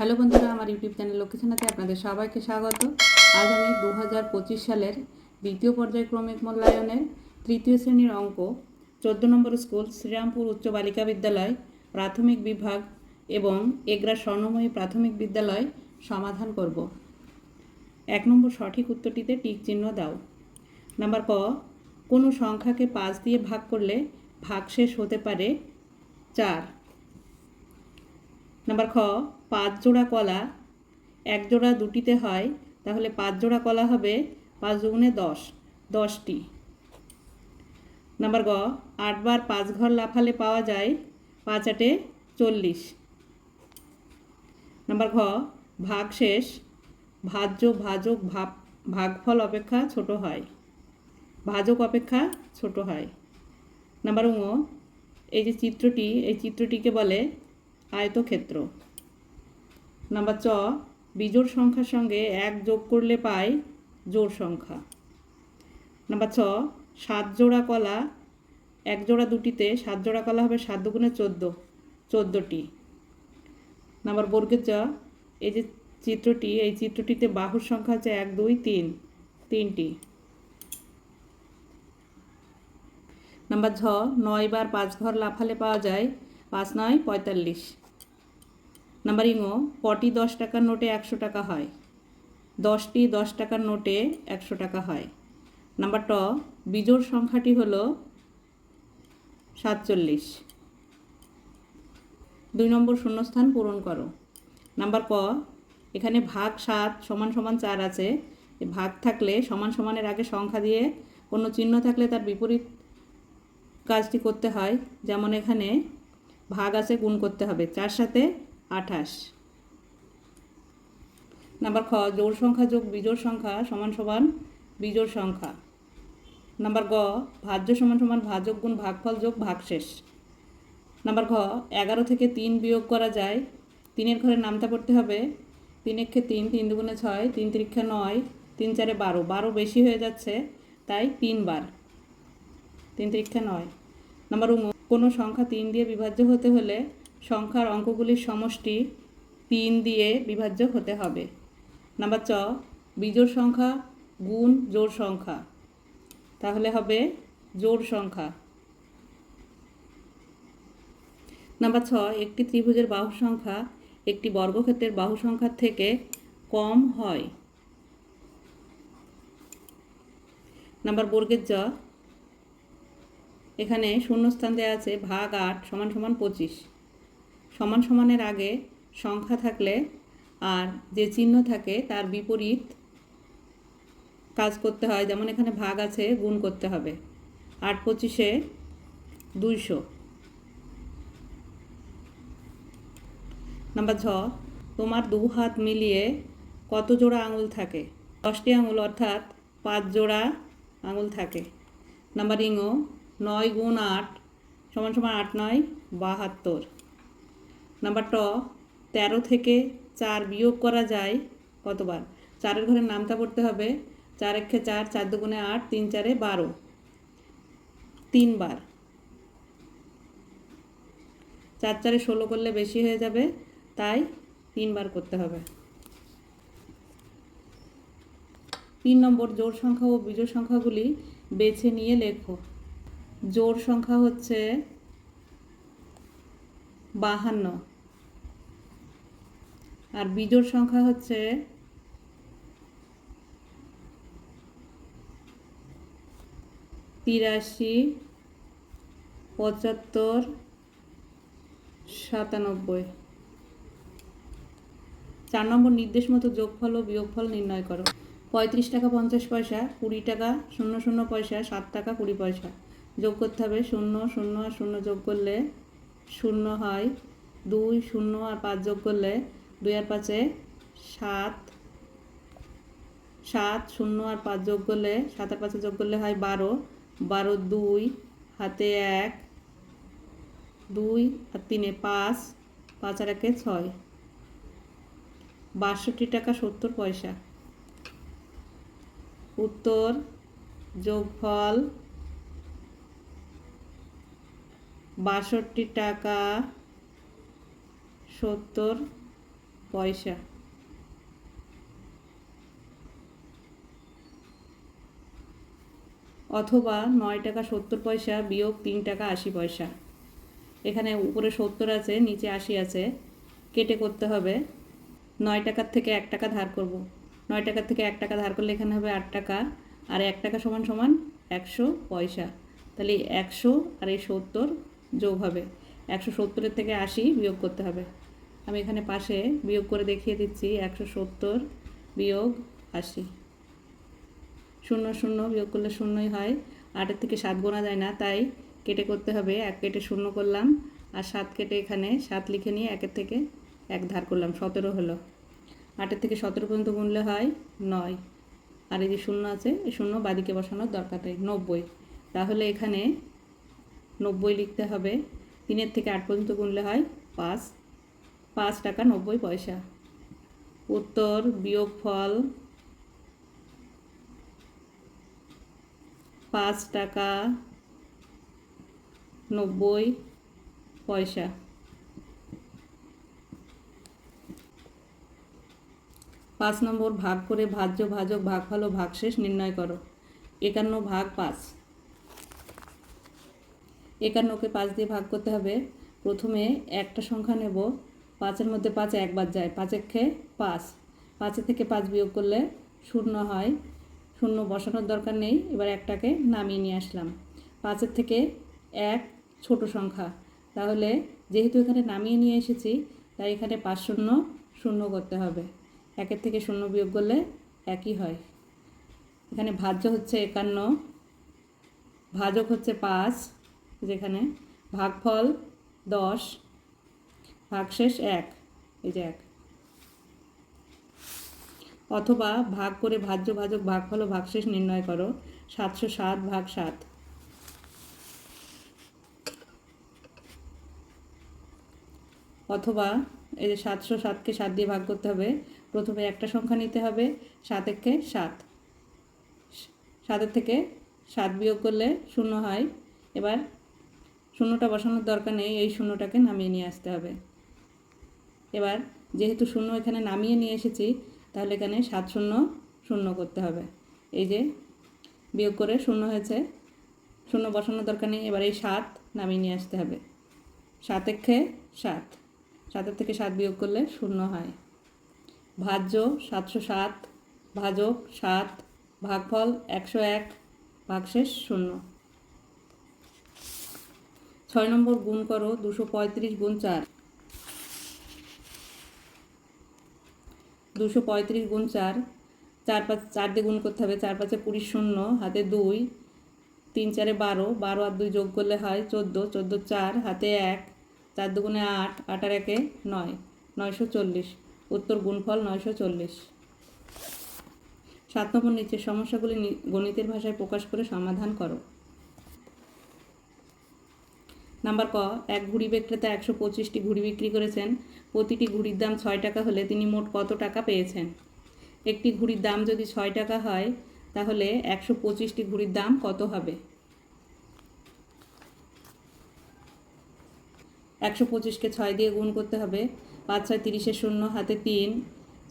Hello বন্ধুরা, আমার YouTube channel লোকেশনাতে আপনাদের সবাইকে স্বাগত। আজ আমি দু হাজার পঁচিশ সালের দ্বিতীয় পর্যায়ক্রমিক মূল্যায়নের তৃতীয় শ্রেণির অঙ্ক, চোদ্দ নম্বর স্কুল, শ্রীরামপুর উচ্চ বালিকা বিদ্যালয় প্রাথমিক বিভাগ এবং এগরা স্বর্ণময়ী প্রাথমিক বিদ্যালয় সমাধান করব। এক নম্বর সঠিক উত্তরটিতে টিক চিহ্ন দাও। নাম্বার ক, কোনো সংখ্যাকে পাঁচ দিয়ে ভাগ করলে ভাগশেষ হতে পারে চার। নাম্বার খ পাঁচ জোড়া কলা এক জোড়া দুটিতে হয়, তাহলে পাঁচ জোড়া কলা হবে পাঁচ দুগুণে দশ, দশটি। নাম্বার গ, আটবার পাঁচ ঘর লাফালে পাওয়া যায় পাঁচ আটে চল্লিশ। নাম্বার ঘ, ভাগ শেষ ভাজ্য ভাজক ভাব, ভাগফল অপেক্ষা ছোট হয় ভাজক অপেক্ষা ছোট হয়। নাম্বার উঙ এই যে চিত্রটি, এই চিত্রটিকে বলে আয়তক্ষেত্র। নাম্বার চ, বিজোড় সংখ্যার সঙ্গে এক যোগ করলে পাই জোড় সংখ্যা। নাম্বার ছ, সাত জোড়া কলা, এক জোড়া দুটিতে সাত জোড়া কলা হবে সাত দুগুণে চোদ্দ, চোদ্দোটি। নাম্বার বর্গের চ, এই যে চিত্রটি, এই চিত্রটিতে বাহুর সংখ্যা হচ্ছে এক, দুই, তিন, তিনটি। নাম্বার ঝ, নয় বার পাঁচ ঘর লাফালে পাওয়া যায় পাঁচ, নয়, পঁয়তাল্লিশ। নাম্বার ইঙো পটি দশ টাকার নোটে একশো টাকা হয়। দশটি দশ টাকার নোটে একশো টাকা হয়। নাম্বার ট, বিজোড় সংখ্যাটি হল সাতচল্লিশ। দুই নম্বর শূন্যস্থান পূরণ করো। নাম্বার ক, এখানে ভাগ সাত সমান সমান চার আছে। ভাগ থাকলে সমান সমানের আগে সংখ্যা দিয়ে কোনো চিহ্ন থাকলে তার বিপরীত কাজটি করতে হয়। যেমন এখানে ভাগ আছে গুণ করতে হবে। চার সাথে আঠাশ। নাম্বার খ, জোড় সংখ্যা যোগ বিজোড় সংখ্যা সমান সমান বিজোড় সংখ্যা। নাম্বার গ, ভাজ্য সমান সমান ভাজক গুণ ভাগফল যোগ ভাগশেষ। নাম্বার ঘ, এগারো থেকে তিন বিয়োগ করা যায়। তিনের ঘরে নামতা পড়তে হবে। তিন তিন তিন দুগুণে ছয়, তিন তিরিক্ষা নয়, তিন চারে বারো। বারো বেশি হয়ে যাচ্ছে, তাই তিনবার। তিন তিরিক্ষা নয়। নাম্বার উম, কোনো সংখ্যা তিন দিয়ে বিভাজ্য হতে হলে সংখ্যার অঙ্কগুলির সমষ্টি তিন দিয়ে বিভাজ্য হতে হবে। নাম্বার চ বিজোড় সংখ্যা গুণ জোড় সংখ্যা। তাহলে হবে জোড় সংখ্যা। নাম্বার ছ, একটি ত্রিভুজের বাহু সংখ্যা একটি বর্গক্ষেত্রের বাহু সংখ্যার থেকে কম হয়। নাম্বার বর্গের জ, এখানে শূন্যস্থান দেওয়া আছে ভাগ আট সমান সমান পঁচিশ। সমান সমানের আগে সংখ্যা থাকলে আর যে চিহ্ন থাকে তার বিপরীত কাজ করতে হয়। যেমন এখানে ভাগ আছে, গুণ করতে হবে। আট পঁচিশে দুইশো। নাম্বার ছ, তোমার দু হাত মিলিয়ে কত জোড়া আঙুল থাকে? দশটি আঙুল, অর্থাৎ পাঁচ জোড়া আঙুল থাকে। নাম্বার ইঙো নয় গুণ আট সমান সমান আট নয়, বাহাত্তর। নাম্বার ট, তেরো থেকে চার বিয়োগ করা যায় কতবার? চারের ঘরে নামতা পড়তে হবে। চার একে চার চার দুগুণে আট, তিন চারে বারো। তিনবার। চার চারে ষোলো করলে বেশি হয়ে যাবে, তাই তিনবার করতে হবে। তিন নম্বর, জোড় সংখ্যা ও বিজোড় সংখ্যাগুলি বেছে নিয়ে লেখো। জোড় সংখ্যা হচ্ছে বাহান্ন। আর বিজোড় সংখ্যা হচ্ছে তিরাশি, পঁচাত্তর, সাতানব্বই। চার নম্বর নির্দেশ মতো যোগফল ও বিয়োগফল নির্ণয় করো। পঁয়ত্রিশ টাকা পঞ্চাশ পয়সা, কুড়ি টাকা শূন্য শূন্য পয়সা, সাত টাকা কুড়ি পয়সা। যোগ করতে হবে শূন্য শূন্য আর শূন্য যোগ করলে শূন্য হয়। দুই, শূন্য আর পাঁচ যোগ করলে দুই আর পাঁচে সাত সাত শূন্য আর পাঁচ যোগ করলে, সাত আর পাঁচে যোগ করলে হয় বারো। বারো দুই, হাতে এক, দুই আর তিনে পাঁচ পাঁচ আর একে ছয়। বাষট্টি টাকা সত্তর পয়সা। উত্তর, যোগফল বাষট্টি টাকা সত্তর পয়সা। অথবা নয় টাকা সত্তর পয়সা, বিয়োগ তিন টাকা আশি পয়সা। এখানে উপরে সত্তর আছে, নিচে আশি আছে। কেটে করতে হবে। নয় টাকার থেকে এক টাকা ধার করব। নয় টাকার থেকে এক টাকা ধার করলে এখানে হবে আট টাকা। আর এক টাকা সমান সমান একশো পয়সা। তাহলে একশো আর এই সত্তর যোগ হবে। একশো সত্তরের থেকে আশি বিয়োগ করতে হবে। আমি এখানে পাশে বিয়োগ করে দেখিয়ে দিচ্ছি, একশো সত্তর বিয়োগ আশি। শূন্য শূন্য বিয়োগ করলে শূন্যই হয়। আটের থেকে সাত গোনা যায় না, তাই কেটে করতে হবে। এক কেটে শূন্য করলাম, আর সাত কেটে এখানে সাত লিখে নিয়ে একের থেকে এক ধার করলাম, সতেরো হলো। আটের থেকে সতেরো পর্যন্ত গুনলে হয় নয়। আর এই যে শূন্য আছে, এই শূন্য বাদিকে বসানোর দরকার নেই, নব্বই। তাহলে এখানে নব্বই লিখতে হবে। তিনের থেকে আট পর্যন্ত গুনলে হয় পাঁচ। পাঁচ টাকা নব্বই পয়সা। উত্তর বিয়োগ ফল পাঁচ টাকা নব্বই পয়সা। পাঁচ নম্বর, ভাগ করে ভাজ্য, ভাজক, ভাগফল ও ভাগশেষ নির্ণয় করো। একান্ন ভাগ পাঁচ। একান্নকে পাঁচ দিয়ে ভাগ করতে হবে। প্রথমে একটা সংখ্যা নেব। পাঁচের মধ্যে পাঁচ একবার যায় পাঁচের খেয়ে পাঁচ। পাঁচের থেকে পাঁচ বিয়োগ করলে শূন্য হয়। শূন্য বসানোর দরকার নেই, এবার একটাকে নামিয়ে নিয়ে আসলাম। পাঁচের থেকে এক ছোট সংখ্যা। তাহলে যেহেতু এখানে নামিয়ে নিয়ে এসেছি, তাই এখানে পাঁচ শূন্য শূন্য করতে হবে। একের থেকে শূন্য বিয়োগ করলে একই হয়। এখানে ভাজ্য হচ্ছে একান্ন, ভাজক হচ্ছে পাঁচ, যেখানে ভাগফল দশ ভাগশেষ এক, এই যে এক। অথবা ভাগ করে ভাজ্য ভাজক ভাগফল ও ভাগশেষ নির্ণয় করো, সাতশো সাত ভাগ সাত। অথবা এই যে সাতশো সাতকে সাত দিয়ে ভাগ করতে হবে, প্রথমে একটা সংখ্যা নিতে হবে সাত একে সাত। সাতের থেকে সাত বিয়োগ করলে শূন্য হয়, এবার শূন্যটা বসানোর দরকার নেই, এই শূন্যটাকে নামিয়ে নিয়ে আসতে হবে। এবার যেহেতু শূন্য এখানে নামিয়ে নিয়ে এসেছি, তাহলে এখানে সাত শূন্য শূন্য করতে হবে। এই যে বিয়োগ করে শূন্য হয়েছে, শূন্য বসানোর দরকার নেই, এবার এই সাত নামিয়ে নিয়ে আসতে হবে। সাত একে সাত, সাতের থেকে সাত বিয়োগ করলে শূন্য হয়। ভাজ্য সাতশো সাত, ভাজক সাত, ভাগফল একশো এক, ভাগশেষ শূন্য। ছয় নম্বর গুণ করো, দুশো পঁয়ত্রিশ গুণ চার। দুশো পঁয়ত্রিশ গুণ চার চার পাঁচ, চার দিয়ে গুণ করতে হবে, চার পাঁচে কুড়ি শূন্য, হাতে দুই, তিন চারে বারো বারো আর দুই যোগ করলে হয় চোদ্দ চোদ্দ চার, হাতে এক, চার দুগুণে আট আট আর একে নয়, নয়শো চল্লিশ। উত্তর গুণফল নয়শো চল্লিশ। সাত নম্বর নিচের সমস্যাগুলি গণিতের ভাষায় প্রকাশ করে সমাধান করো। নাম্বার ক, এক ঘুড়ি বিক্রেতা একশো পঁচিশটি ঘুড়ি বিক্রি করেছেন। প্রতিটি ঘুড়ির দাম ছয় টাকা হলে তিনি মোট কত টাকা পেয়েছেন? একটি ঘুড়ির দাম যদি ছয় টাকা হয়, তাহলে একশো পঁচিশটি ঘুড়ির দাম কত হবে? একশো পঁচিশকে ছয় দিয়ে গুণ করতে হবে। পাঁচ ছয় তিরিশের শূন্য হাতে তিন,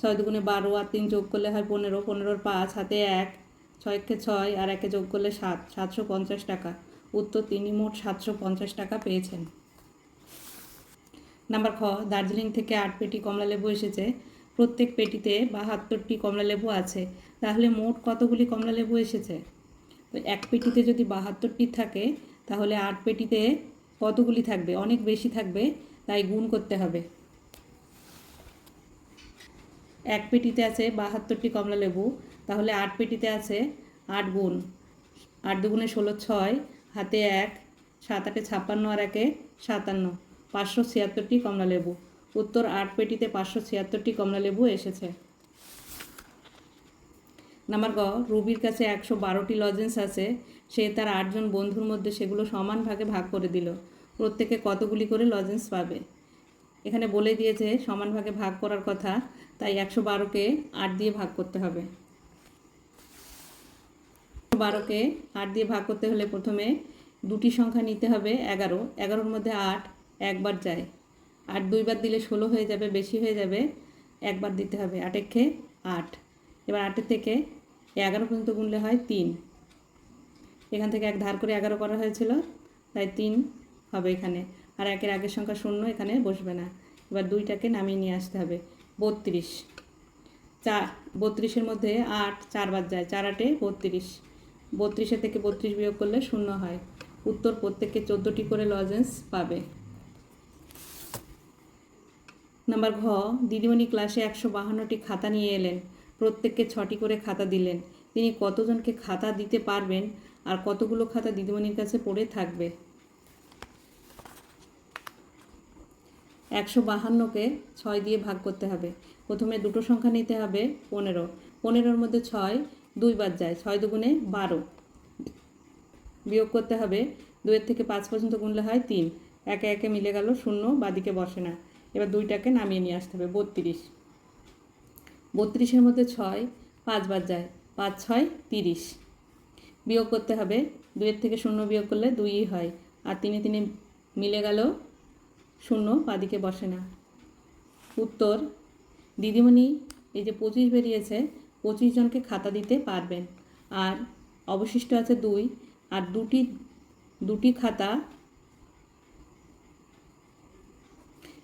ছয় দুগুণে বারো আর তিন যোগ করলে হয় পনেরো। পনেরোর পাঁচ, হাতে এক, ছয়কে ছয় আর একে যোগ করলে সাত, সাতশো পঞ্চাশ টাকা। উত্তর তিনি মোট সাতশো পঞ্চাশ টাকা পেয়েছেন। নাম্বার খ, দার্জিলিং থেকে আট পেটি কমলালেবু এসেছে। প্রত্যেক পেটিতে বাহাত্তরটি কমলালেবু আছে। তাহলে মোট কতগুলি কমলালেবু এসেছে? তো এক পেটিতে যদি বাহাত্তরটি থাকে, তাহলে আট পেটিতে কতগুলি থাকবে? অনেক বেশি থাকবে, তাই গুণ করতে হবে। এক পেটিতে আছে বাহাত্তরটি কমলালেবু তাহলে আট পেটিতে আছে আট গুণ। আট দুগুণে ষোলো ছয় হাতে এক, সাত আটে ছাপ্পান্ন আর একে সাতান্ন। পাঁচশো ছিয়াত্তরটি কমলালেবু। উত্তর আট পেটিতে পাঁচশো ছিয়াত্তরটি কমলালেবু এসেছে। নাম্বার গ, রুবির কাছে একশো বারোটি লজেন্স আছে। সে তার আটজন বন্ধুর মধ্যে সেগুলো সমান ভাগে ভাগ করে দিল। প্রত্যেকে কতগুলি করে লজেন্স পাবে? এখানে বলে দিয়েছে সমান ভাগে ভাগ করার কথা, তাই একশো বারোকে আট দিয়ে ভাগ করতে হবে। বারোকে আট দিয়ে ভাগ করতে হলে প্রথমে দুটি সংখ্যা নিতে হবে, এগারো। এগারোর মধ্যে আট একবার যায়। আট দুইবার দিলে ষোলো হয়ে যাবে, বেশি হয়ে যাবে, একবার দিতে হবে। খেয়ে আট। এবার আটের থেকে এগারো পর্যন্ত গুনলে হয় তিন। এখান থেকে এক ধার করে এগারো করা হয়েছিল, তাই তিন হবে এখানে। আর একের আগের সংখ্যা শূন্য, এখানে বসবে না। এবার দুইটাকে নামিয়ে নিয়ে আসতে হবে। বত্রিশ। চার, বত্রিশের মধ্যে আট চারবার যায়। চার আটে বত্রিশ। বত্রিশের থেকে বত্রিশ বিয়োগ করলে শূন্য হয়। উত্তর প্রত্যেককে চোদ্দোটি করে লজেন্স পাবে। নাম্বার ঘ, দিদিমণি ক্লাসে একশো বাহান্নটি খাতা নিয়ে এলেন। প্রত্যেককে ছটি করে খাতা দিলেন। তিনি কতজনকে খাতা দিতে পারবেন আর কতগুলো খাতা দিদিমণির কাছে পড়ে থাকবে? একশো বাহান্নকে ছয় দিয়ে ভাগ করতে হবে। প্রথমে দুটো সংখ্যা নিতে হবে পনেরো। পনেরোর মধ্যে ছয় দুইবার যায়, ছয় দুগুণে বারো। বিয়োগ করতে হবে দুয়ের থেকে পাঁচ পর্যন্ত গুনলে হয় তিন। একে একে মিলে গেল শূন্য, বাদিকে বসে না। এবার দুইটাকে নামিয়ে নিয়ে আসতে হবে, বত্রিশ। বত্রিশের মধ্যে ছয় পাঁচবার যায়, পাঁচ, ছয়, তিরিশ। বিয়োগ করতে হবে দুয়ের থেকে শূন্য বিয়োগ করলে দুইই হয়। আর তিনে তিনে মিলে গেল শূন্য, বাদিকে বসে না। উত্তর, দিদিমণি এই যে পঁচিশ বেরিয়েছে পঁচিশ জনকে খাতা দিতে পারবেন। আর অবশিষ্ট আছে দুই। আর দুটি দুটি খাতা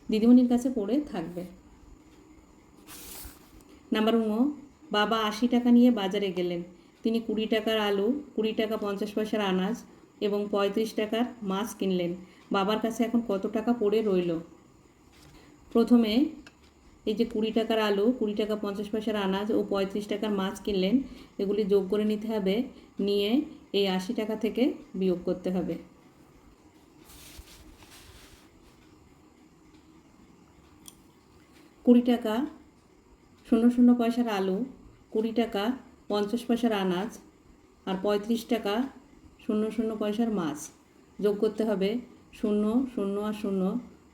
দিদিমণির কাছে পড়ে থাকবে। নাম্বার উনো, বাবা আশি টাকা নিয়ে বাজারে গেলেন। তিনি কুড়ি টাকার আলু, কুড়ি টাকা পঞ্চাশ পয়সার আনাজ এবং পঁয়ত্রিশ টাকার মাছ কিনলেন। বাবার কাছে এখন কত টাকা পড়ে রইল? প্রথমে এই যে কুড়ি টাকার আলু, কুড়ি টাকা পঞ্চাশ পয়সার আনাজ ও পঁয়ত্রিশ টাকার মাছ কিনলেন, এগুলি যোগ করে নিতে হবে, নিয়ে এই আশি টাকা থেকে বিয়োগ করতে হবে। কুড়ি টাকা, শূন্য শূন্য পয়সার আলু, কুড়ি টাকা পঞ্চাশ পয়সার আনাজ আর পঁয়ত্রিশ টাকা শূন্য শূন্য পয়সার মাছ যোগ করতে হবে। শূন্য শূন্য আর শূন্য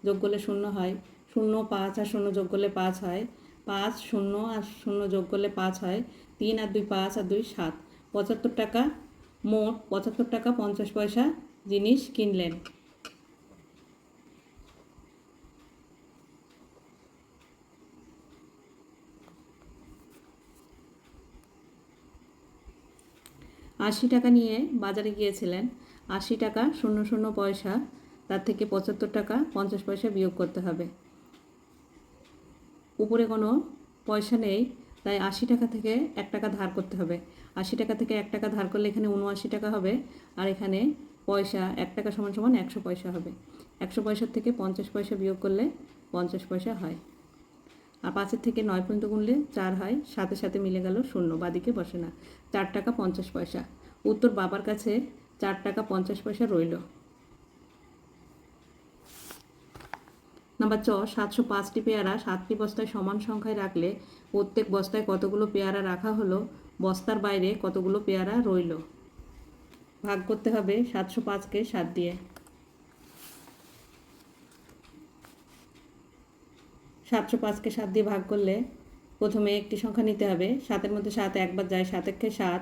যোগ করলে শূন্য হয়। শূন্য পাঁচ আর শূন্য যোগ করলে পাঁচ হয়। পাঁচ, শূন্য আর শূন্য যোগ করলে পাঁচ হয়। তিন আর দুই পাঁচ আর দুই সাত। পঁচাত্তর টাকা মোট, পঁচাত্তর টাকা পঞ্চাশ পয়সা জিনিস কিনলেন। আশি টাকা নিয়ে বাজারে গিয়েছিলেন। আশি টাকা শূন্য শূন্য পয়সা, তার থেকে পঁচাত্তর টাকা পঞ্চাশ পয়সা বিয়োগ করতে হবে। উপরে কোনো পয়সা নেই, তাই আশি টাকা থেকে এক টাকা ধার করতে হবে। আশি টাকা থেকে এক টাকা ধার করলে এখানে উনআশি টাকা হবে আর এখানে পয়সা এক টাকা সমান সমান একশো পয়সা হবে। একশো পয়সার থেকে পঞ্চাশ পয়সা বিয়োগ করলে পঞ্চাশ পয়সা হয়। আর পাঁচের থেকে নয় পর্যন্ত গুনলে চার হয়, সাথে সাথে মিলে গেল শূন্য, বাদিকে বসে না। চার টাকা পঞ্চাশ পয়সা। উত্তর বাবার কাছে চার টাকা পঞ্চাশ পয়সা রইল। নাম্বার চ সাতশো পাঁচটি পেয়ারা সাতটি বস্তায় সমান সংখ্যায় রাখলে প্রত্যেক বস্তায় কতগুলো পেয়ারা রাখা হলো? বস্তার বাইরে কতগুলো পেয়ারা রইল? ভাগ করতে হবে সাতশো পাঁচকে সাত দিয়ে। সাতশো পাঁচকে সাত দিয়ে ভাগ করলে প্রথমে একটি সংখ্যা নিতে হবে। সাতের মধ্যে সাত একবার যায়, সাতেরকে সাত।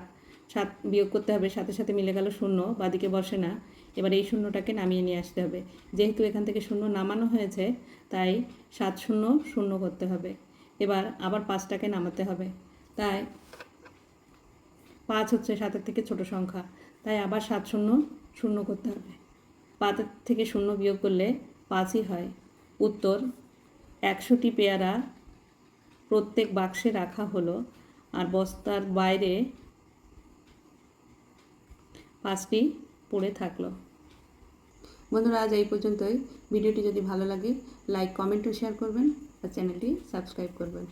সাত বিয়োগ করতে হবে, সাথে সাথে মিলে গেল শূন্য, বাদিকে বসে না। এবার এই শূন্যটাকে নামিয়ে নিয়ে আসতে হবে। যেহেতু এখান থেকে শূন্য নামানো হয়েছে, তাই সাত শূন্য শূন্য করতে হবে। এবার আবার পাঁচটাকে নামাতে হবে। তাই পাঁচ হচ্ছে সাতের থেকে ছোট সংখ্যা, তাই আবার সাত শূন্য শূন্য করতে হবে। পাঁচের থেকে শূন্য বিয়োগ করলে পাঁচই হয়। উত্তর, একশোটি পেয়ারা প্রত্যেক বাক্সে রাখা হলো আর বস্তার বাইরে পাঁচটি পড়ে থাকল। বন্ধুরা, আজ এই পর্যন্তই। ভিডিওটি যদি ভালো লাগে লাইক কমেন্ট ও শেয়ার করবেন আর চ্যানেলটি সাবস্ক্রাইব করবেন।